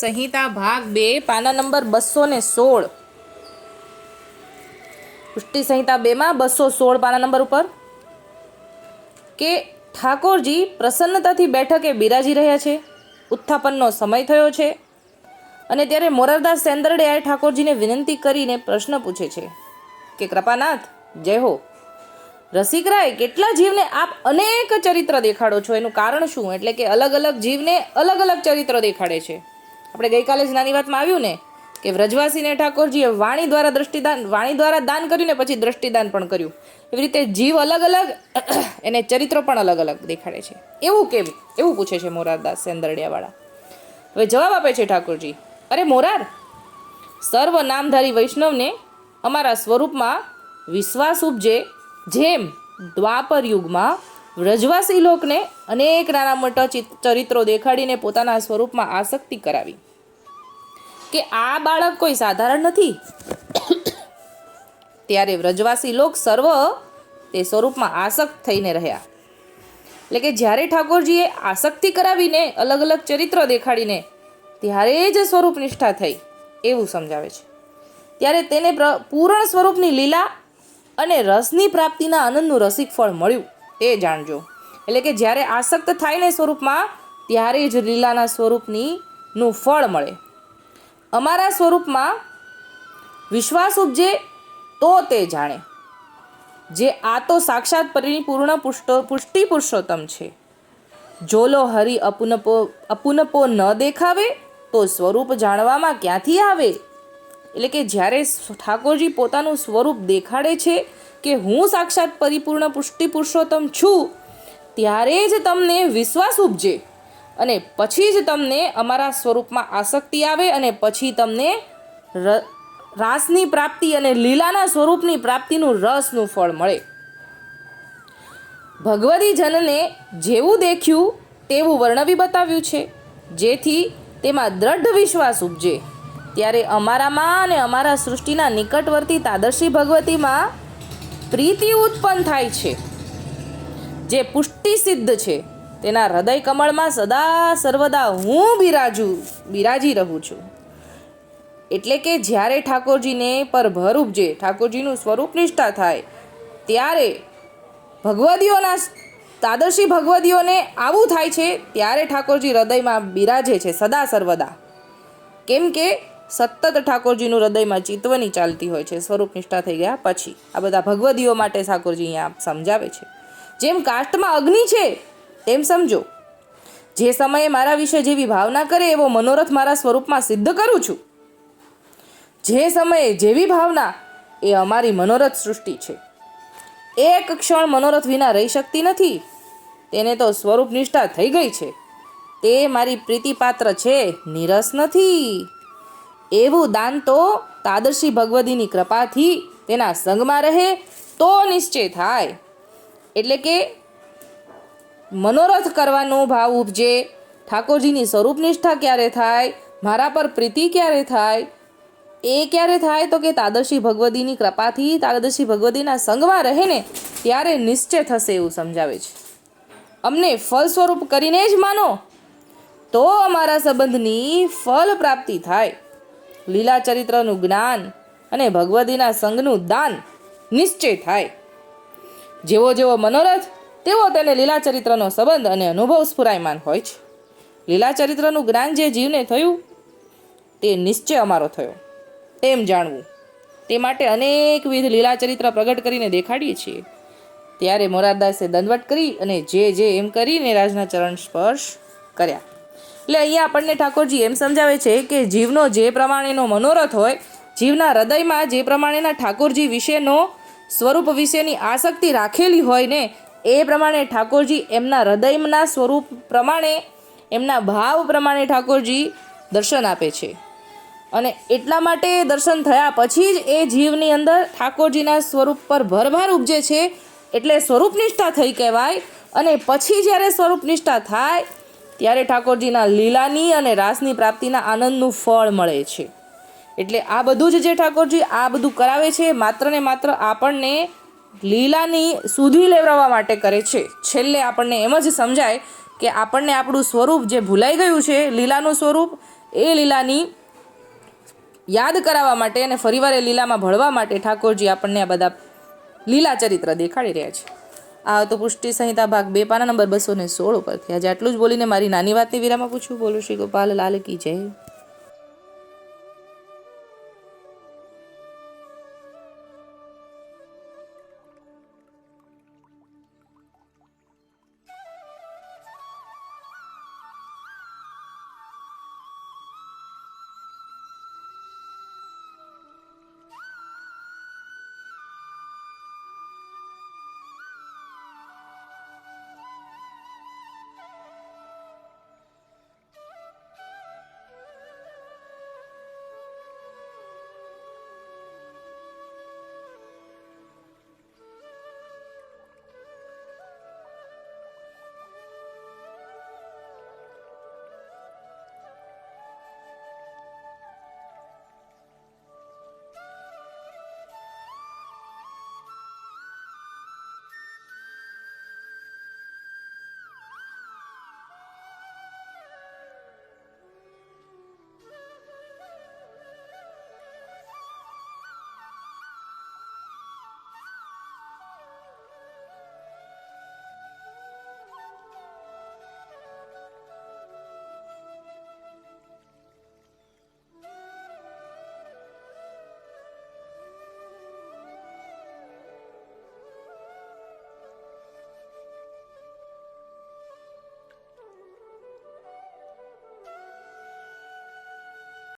સંહિતા ભાગ બે, પાના નંબર બસો ને સોળ. પુષ્ટિ સંહિતા બેમાં બસો સોળ પાના નંબર ઉપર. કે ઠાકોરજી પ્રસન્નતાથી બેઠકે બિરાજી રહ્યા છે, ઉત્થાપનનો સમય થયો છે, અને ત્યારે મોરારદાસ સેન્દરડિયાએ ઠાકોરજીને વિનંતી કરીને પ્રશ્ન પૂછે છે કે, કૃપાનાથ, જય હો. રસિકરાય કેટલા જીવને આપ અનેક ચરિત્ર દેખાડો છો? એનું કારણ શું? એટલે કે અલગ અલગ જીવને અલગ અલગ ચરિત્ર દેખાડે છે. આપણે ગઈકાલે જ નાની વાતમાં આવ્યું ને, કે વ્રજવાસીને ઠાકોરજીએ વાણી દ્વારા દ્રષ્ટિદાન, વાણી દ્વારા દાન કર્યું ને પછી દ્રષ્ટિદાન પણ કર્યું. એવી રીતે જીવ અલગ અલગ, એને ચરિત્રો પણ અલગ અલગ દેખાડે છે. એવું કેમ? એવું પૂછે છે મોરારદાસ સેંદરડિયાવાળા. હવે જવાબ આપે છે ઠાકોરજી. અરે મોરાર, સર્વ નામધારી વૈષ્ણવને અમારા સ્વરૂપમાં વિશ્વાસ ઉપજે જેમ દ્વાપર યુગમાં વ્રજવાસી લોકને અનેક નાના મોટા ચરિત્રો દેખાડીને પોતાના સ્વરૂપમાં આસક્તિ કરાવી. કે આ બાળક કોઈ સાધારણ નથી? ત્યારે વ્રજવાસી લોક સર્વ તે સ્વરૂપમાં આસક્ત થઈને રહ્યા. એટલે કે જ્યારે ઠાકોરજીએ આસક્તિ કરાવીને અલગ અલગ ચરિત્ર દેખાડીને ત્યારે જ સ્વરૂપ નિષ્ઠા થઈ, એવું સમજાવે છે. ત્યારે તેને પ્ર- પૂર્ણ સ્વરૂપની લીલા અને રસની પ્રાપ્તિના આનંદનું રસિક ફળ મળ્યું, એ જાણજો. એટલે કે જ્યારે આસક્ત થાય ને સ્વરૂપમાં, ત્યારે જ લીલાના સ્વરૂપની નું ફળ મળે. અમારા સ્વરૂપમાં વિશ્વાસ ઉપજે તો તે જાણે. જે આ તો સાક્ષાત પરિપૂર્ણ પુષ્ટ પુરુષોત્તમ છે. જોલો હરિ અપુનપો અપુનપો ન દેખાવે, તો સ્વરૂપ જાણવામાં ક્યાંથી આવે? એટલે કે જ્યારે ઠાકોરજી પોતાનું સ્વરૂપ દેખાડે છે કે હું સાક્ષાત પરિપૂર્ણ પુષ્ટિ પુરુષોત્તમ છું, ત્યારે જ તમને વિશ્વાસ ઉપજે. અને પછી જ તમને અમારા સ્વરૂપમાં આસક્તિ આવે અને પછી તમને રાસની પ્રાપ્તિ અને લીલાના સ્વરૂપની પ્રાપ્તિનું રસનું ફળ મળે. ભગવતી જનને જેવું દેખ્યું, તેવું વર્ણવી બતાવ્યું છે. જેથી તેમાં દ્રઢ વિશ્વાસ ઉપજે. ત્યારે અમારામાં અને અમારા સૃષ્ટિના નિકટવર્તી તાદર્શી ભગવતીમાં પ્રીતિ ઉત્પન્ન થાય છે, જે પુષ્ટિ સિદ્ધ છે. તેના હૃદય કમળમાં સદા સર્વદા હું બિરાજુ, બિરાજી રહું છું. એટલે કે જ્યારે ઠાકોરજીને પર ભર ઉપજે, ઠાકોરજીનું સ્વરૂપ નિષ્ઠા થાય, ત્યારે ભગવદીઓના તાદર્શી ભગવદીઓને આવું થાય છે, ત્યારે ઠાકોરજી હૃદયમાં બિરાજે છે, સદા સર્વદા. કેમ કે સતત ઠાકોરજીનું હૃદયમાં ચિત્વની ચાલતી હોય છે, સ્વરૂપ નિષ્ઠા થઈ ગયા પછી. આ બધા ભગવદીઓ માટે ઠાકોરજી અહીંયા સમજાવે છે. જેમ કાષ્ટમાં અગ્નિ છે તેમ સમજો. જે સમયે મારા વિશે જેવી ભાવના કરે એવો મનોરથ મારા સ્વરૂપમાં સિદ્ધ કરું છું. જે સમયે જેવી ભાવના, એ અમારી મનોરથ સૃષ્ટિ છે. એક ક્ષણ મનોરથ વિના રહી શકતી નથી, તેને તો સ્વરૂપ નિષ્ઠા થઈ ગઈ છે. તે મારી પ્રીતિપાત્ર છે, નિરસ નથી. એવું દાન તો તાદર્શી ભગવદીની કૃપાથી તેના સંગમાં રહે તો નિશ્ચય થાય. એટલે કે મનોરથ કરવાનો ભાવ ઉપજે. ઠાકોરજીની સ્વરૂપ નિષ્ઠા ક્યારે થાય? મારા પર પ્રીતિ ક્યારે થાય? એ ક્યારે થાય તો કે તાદર્શી ભગવદીની કૃપાથી તાદર્શી ભગવદીના સંગમાં રહે ને ત્યારે નિશ્ચય થશે એવું સમજાવે છે. અમને ફળ સ્વરૂપ કરીને જ માનો. તો અમારા સંબંધની ફળ પ્રાપ્તિ થાય. લીલા ચરિત્રનું જ્ઞાન અને ભગવદીના સંગનું દાન નિશ્ચય થાય. જેવો જેવો મનોરથ તેવો તેને લીલા ચરિત્રનો સંબંધ અને અનુભવ સ્ફુરાયમાન હોય છે. લીલા ચરિત્રનું જ્ઞાન જે જીવને થયું, તે નિશ્ચય અમારો થયો. એમ જાણવું. તે માટે અનેકવિધ લીલા ચરિત્ર પ્રગટ કરીને દેખાડીએ છીએ. ત્યારે મોરારદાસે દંડવટ કરી અને જે જે એમ કરીને રાજના ચરણ સ્પર્શ કર્યા. એટલે અહીંયા આપણને ઠાકોરજી એમ સમજાવે છે કે જીવનો જે પ્રમાણેનો મનોરથ હોય, જીવના હૃદયમાં જે પ્રમાણેના ઠાકોરજી વિશેનો સ્વરૂપ વિશેની આસક્તિ રાખેલી હોય ને એ પ્રમાણે ઠાકોરજી એમના હૃદયના સ્વરૂપ પ્રમાણે, એમના ભાવ પ્રમાણે ઠાકોરજી દર્શન આપે છે. અને એટલા માટે દર્શન થયા પછી જ એ જીવની અંદર ઠાકોરજીના સ્વરૂપ પર ભરભાર ઉપજે છે, એટલે સ્વરૂપ નિષ્ઠા થઈ કહેવાય. અને પછી જ્યારે સ્વરૂપ નિષ્ઠા થાય, ત્યારે ઠાકોરજીના લીલાની અને રાસની પ્રાપ્તિના આનંદનું ફળ મળે છે. એટલે આ બધું જ જે ઠાકોરજી આ બધું કરાવે છે, માત્ર ને માત્ર આપણને લીલાની સુધી લેવડાવવા માટે કરે છે. છેલ્લે આપણને એમ જ સમજાય કે આપણને આપણું સ્વરૂપ જે ભૂલાઈ ગયું છે, લીલાનું સ્વરૂપ, એ લીલાની યાદ કરાવવા માટે અને ફરીવાર એ લીલામાં ભળવા માટે ઠાકોરજી આપણને આ બધા લીલા ચરિત્ર દેખાડી રહ્યા છે. આ તો પુષ્ટિ સંહિતા ભાગ બે, પાના નંબર બસો ને સોળ ઉપરથી. આજે આટલું જ બોલીને મારી નાની વાતની વિરામાં પૂછું બોલું શ્રી ગોપાલ, લાલ કી જય.